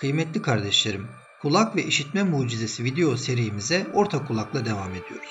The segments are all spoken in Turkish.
Kıymetli kardeşlerim, kulak ve işitme mucizesi video serimize orta kulakla devam ediyoruz.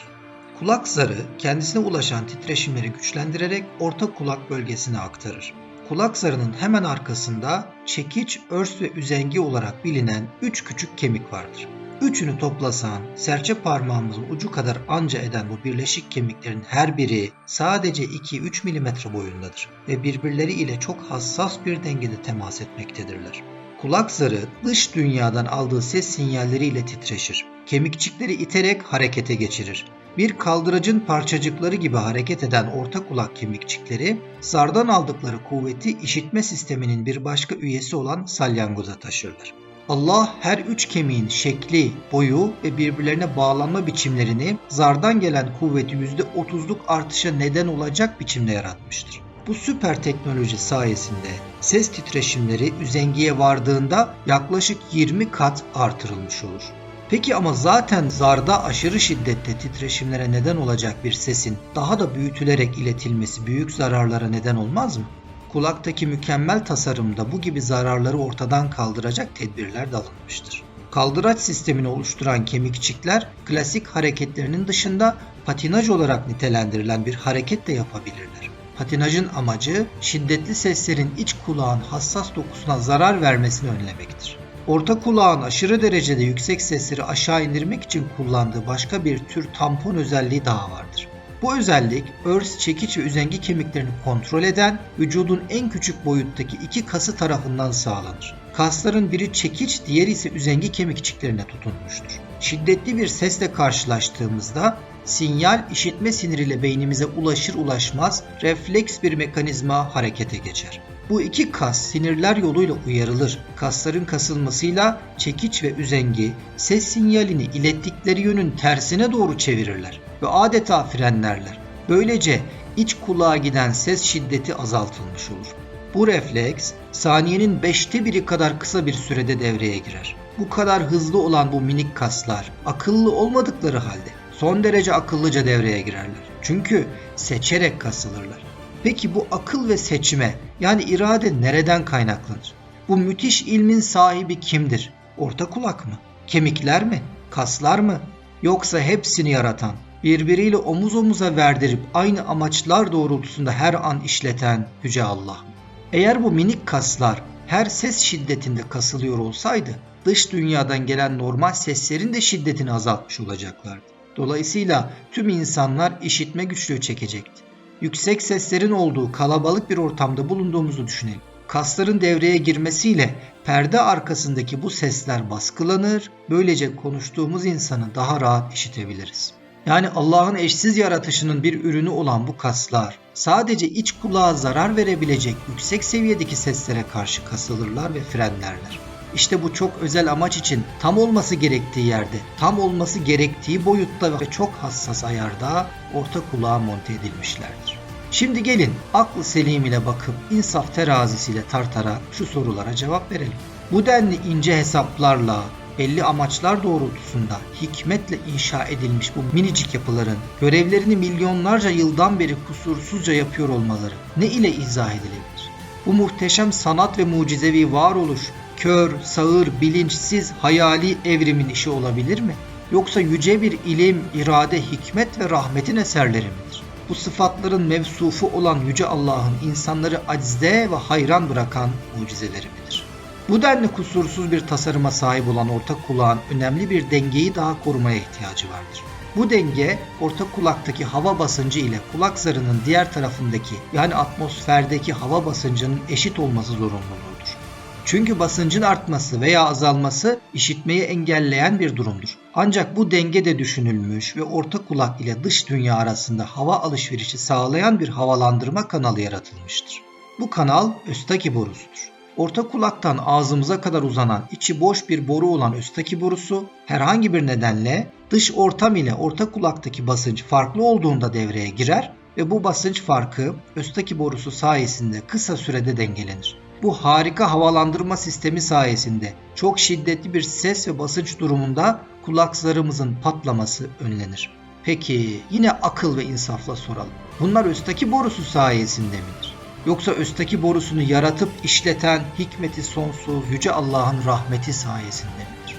Kulak zarı kendisine ulaşan titreşimleri güçlendirerek orta kulak bölgesine aktarır. Kulak zarının hemen arkasında çekiç, örs ve üzengi olarak bilinen 3 küçük kemik vardır. Üçünü toplasan serçe parmağımızın ucu kadar anca eden bu birleşik kemiklerin her biri sadece 2-3 mm boyundadır ve birbirleri ile çok hassas bir dengede temas etmektedirler. Kulak zarı dış dünyadan aldığı ses sinyalleriyle titreşir. Kemikçikleri iterek harekete geçirir. Bir kaldıracın parçacıkları gibi hareket eden orta kulak kemikçikleri zardan aldıkları kuvveti işitme sisteminin bir başka üyesi olan salyangoza taşırlar. Allah her üç kemiğin şekli, boyu ve birbirlerine bağlanma biçimlerini zardan gelen kuvveti %30'luk artışa neden olacak biçimde yaratmıştır. Bu süper teknoloji sayesinde ses titreşimleri üzengiye vardığında yaklaşık 20 kat artırılmış olur. Peki ama zaten zarda aşırı şiddette titreşimlere neden olacak bir sesin daha da büyütülerek iletilmesi büyük zararlara neden olmaz mı? Kulaktaki mükemmel tasarımda bu gibi zararları ortadan kaldıracak tedbirler de alınmıştır. Kaldıraç sistemini oluşturan kemikçikler klasik hareketlerinin dışında patinaj olarak nitelendirilen bir hareket de yapabilirler. Patinajın amacı şiddetli seslerin iç kulağın hassas dokusuna zarar vermesini önlemektir. Orta kulağın aşırı derecede yüksek sesleri aşağı indirmek için kullandığı başka bir tür tampon özelliği daha vardır. Bu özellik örs, çekiç ve üzengi kemiklerini kontrol eden vücudun en küçük boyuttaki iki kası tarafından sağlanır. Kasların biri çekiç, diğeri ise üzengi kemikçiklerine tutunmuştur. Şiddetli bir sesle karşılaştığımızda sinyal işitme siniriyle beynimize ulaşır ulaşmaz refleks bir mekanizma harekete geçer. Bu iki kas sinirler yoluyla uyarılır. Kasların kasılmasıyla çekiç ve üzengi ses sinyalini ilettikleri yönün tersine doğru çevirirler ve adeta frenlerler. Böylece iç kulağa giden ses şiddeti azaltılmış olur. Bu refleks saniyenin beşte biri kadar kısa bir sürede devreye girer. Bu kadar hızlı olan bu minik kaslar akıllı olmadıkları halde son derece akıllıca devreye girerler. Çünkü seçerek kasılırlar. Peki bu akıl ve seçme yani irade nereden kaynaklanır? Bu müthiş ilmin sahibi kimdir? Orta kulak mı? Kemikler mi? Kaslar mı? Yoksa hepsini yaratan, birbiriyle omuz omuza verdirip aynı amaçlar doğrultusunda her an işleten Yüce Allah mı? Eğer bu minik kaslar her ses şiddetinde kasılıyor olsaydı dış dünyadan gelen normal seslerin de şiddetini azaltmış olacaklardı. Dolayısıyla tüm insanlar işitme güçlüğü çekecekti. Yüksek seslerin olduğu kalabalık bir ortamda bulunduğumuzu düşünelim. Kasların devreye girmesiyle perde arkasındaki bu sesler baskılanır, böylece konuştuğumuz insanı daha rahat işitebiliriz. Yani Allah'ın eşsiz yaratışının bir ürünü olan bu kaslar sadece iç kulağa zarar verebilecek yüksek seviyedeki seslere karşı kasılırlar ve frenlerler. İşte bu çok özel amaç için tam olması gerektiği yerde, tam olması gerektiği boyutta ve çok hassas ayarda orta kulağa monte edilmişlerdir. Şimdi gelin aklı selim ile bakıp insaf terazisiyle tartarak şu sorulara cevap verelim. Bu denli ince hesaplarla, belli amaçlar doğrultusunda hikmetle inşa edilmiş bu minicik yapıların görevlerini milyonlarca yıldan beri kusursuzca yapıyor olmaları ne ile izah edilebilir? Bu muhteşem sanat ve mucizevi varoluş kör, sağır, bilinçsiz, hayali evrimin işi olabilir mi? Yoksa yüce bir ilim, irade, hikmet ve rahmetin eserleri midir? Bu sıfatların mevsufu olan yüce Allah'ın insanları acizde ve hayran bırakan mucizeleri midir? Bu denli kusursuz bir tasarıma sahip olan orta kulağın önemli bir dengeyi daha korumaya ihtiyacı vardır. Bu denge orta kulaktaki hava basıncı ile kulak zarının diğer tarafındaki yani atmosferdeki hava basıncının eşit olması zorunluluğudur. Çünkü basıncın artması veya azalması işitmeyi engelleyen bir durumdur. Ancak bu denge de düşünülmüş ve orta kulak ile dış dünya arasında hava alışverişi sağlayan bir havalandırma kanalı yaratılmıştır. Bu kanal östaki borusudur. Orta kulaktan ağzımıza kadar uzanan içi boş bir boru olan östaki borusu herhangi bir nedenle dış ortam ile orta kulaktaki basınç farklı olduğunda devreye girer ve bu basınç farkı östaki borusu sayesinde kısa sürede dengelenir. Bu harika havalandırma sistemi sayesinde çok şiddetli bir ses ve basınç durumunda kulak zarımızın patlaması önlenir. Peki yine akıl ve insafla soralım. Bunlar östaki borusu sayesinde midir? Yoksa östaki borusunu yaratıp işleten hikmeti sonsuz yüce Allah'ın rahmeti sayesinde midir?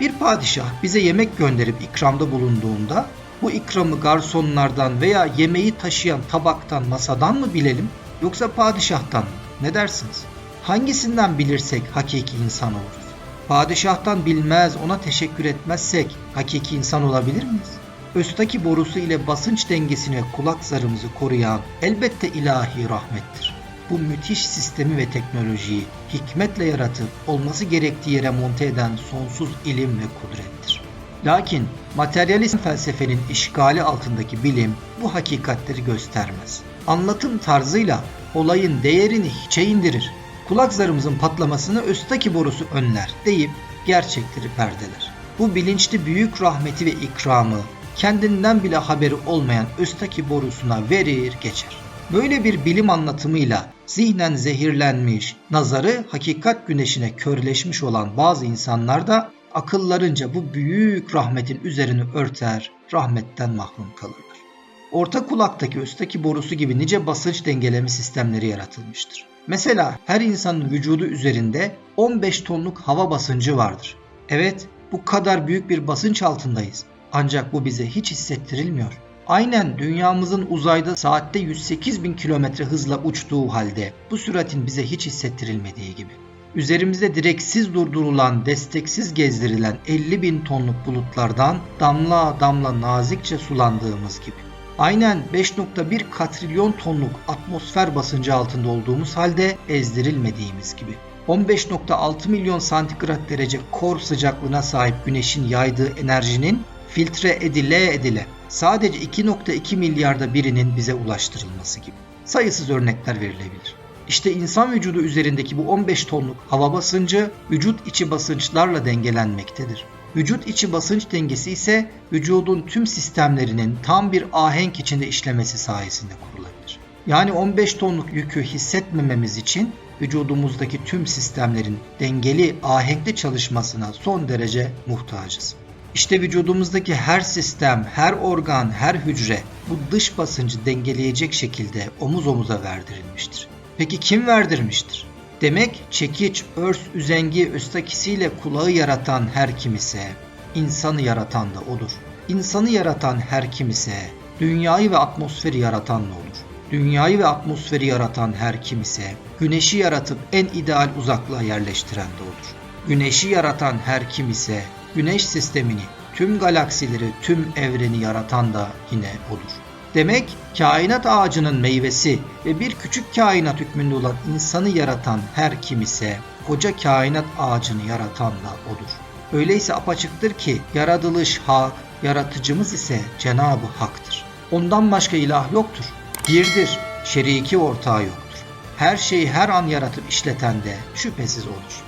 Bir padişah bize yemek gönderip ikramda bulunduğunda bu ikramı garsonlardan veya yemeği taşıyan tabaktan masadan mı bilelim yoksa padişahtan mı? Ne dersiniz? Hangisinden bilirsek hakiki insan oluruz? Padişahtan bilmez, ona teşekkür etmezsek hakiki insan olabilir miyiz? Östaki borusu ile basınç dengesine kulak zarımızı koruyan elbette ilahi rahmettir. Bu müthiş sistemi ve teknolojiyi hikmetle yaratıp olması gerektiği yere monte eden sonsuz ilim ve kudrettir. Lakin materyalist felsefenin işgali altındaki bilim bu hakikatleri göstermez. Anlatım tarzıyla olayın değerini hiçe indirir. Kulak zarımızın patlamasını östaki borusu önler deyip gerçekleri perdeler. Bu bilinçli büyük rahmeti ve ikramı kendinden bile haberi olmayan östaki borusuna verir geçer. Böyle bir bilim anlatımıyla zihnen zehirlenmiş, nazarı hakikat güneşine körleşmiş olan bazı insanlar da akıllarınca bu büyük rahmetin üzerini örter, rahmetten mahrum kalırlar. Orta kulaktaki üstteki borusu gibi nice basınç dengeleme sistemleri yaratılmıştır. Mesela her insanın vücudu üzerinde 15 tonluk hava basıncı vardır. Evet, bu kadar büyük bir basınç altındayız. Ancak bu bize hiç hissettirilmiyor. Aynen dünyamızın uzayda saatte 108 bin kilometre hızla uçtuğu halde bu süratin bize hiç hissettirilmediği gibi. Üzerimizde direksiz durdurulan, desteksiz gezdirilen 50 bin tonluk bulutlardan damla damla nazikçe sulandığımız gibi. Aynen 5.1 katrilyon tonluk atmosfer basıncı altında olduğumuz halde ezdirilmediğimiz gibi. 15.6 milyon santigrat derece kor sıcaklığına sahip güneşin yaydığı enerjinin filtre edile edile sadece 2.2 milyarda birinin bize ulaştırılması gibi. Sayısız örnekler verilebilir. İşte insan vücudu üzerindeki bu 15 tonluk hava basıncı vücut içi basınçlarla dengelenmektedir. Vücut içi basınç dengesi ise vücudun tüm sistemlerinin tam bir ahenk içinde işlemesi sayesinde kurulabilir. Yani 15 tonluk yükü hissetmememiz için vücudumuzdaki tüm sistemlerin dengeli, ahenkli çalışmasına son derece muhtacız. İşte vücudumuzdaki her sistem, her organ, her hücre bu dış basıncı dengeleyecek şekilde omuz omuza verdirilmiştir. Peki kim verdirmiştir? Demek çekiç, örs, üzengi, östakisiyle kulağı yaratan her kim ise, insanı yaratan da odur. İnsanı yaratan her kim ise, dünyayı ve atmosferi yaratan da olur. Dünyayı ve atmosferi yaratan her kim ise, güneşi yaratıp en ideal uzaklığa yerleştiren de odur. Güneşi yaratan her kim ise, güneş sistemini, tüm galaksileri, tüm evreni yaratan da yine odur. Demek kainat ağacının meyvesi ve bir küçük kainat hükmünde olan insanı yaratan her kim ise koca kainat ağacını yaratan da odur. Öyleyse apaçıktır ki yaratılış hak, yaratıcımız ise Cenab-ı Hak'tır. Ondan başka ilah yoktur. Birdir, şeriki ortağı yoktur. Her şeyi her an yaratıp işleten de şüphesiz olur.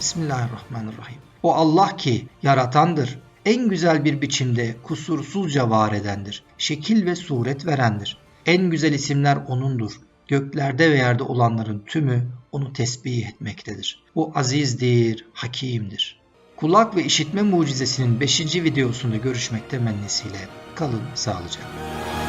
Bismillahirrahmanirrahim. O Allah ki yaratandır, en güzel bir biçimde kusursuzca var edendir. Şekil ve suret verendir. En güzel isimler O'nundur. Göklerde ve yerde olanların tümü O'nu tesbih etmektedir. O azizdir, hakimdir. Kulak ve işitme mucizesinin 5. videosunda görüşmek temennisiyle kalın sağlıcakla.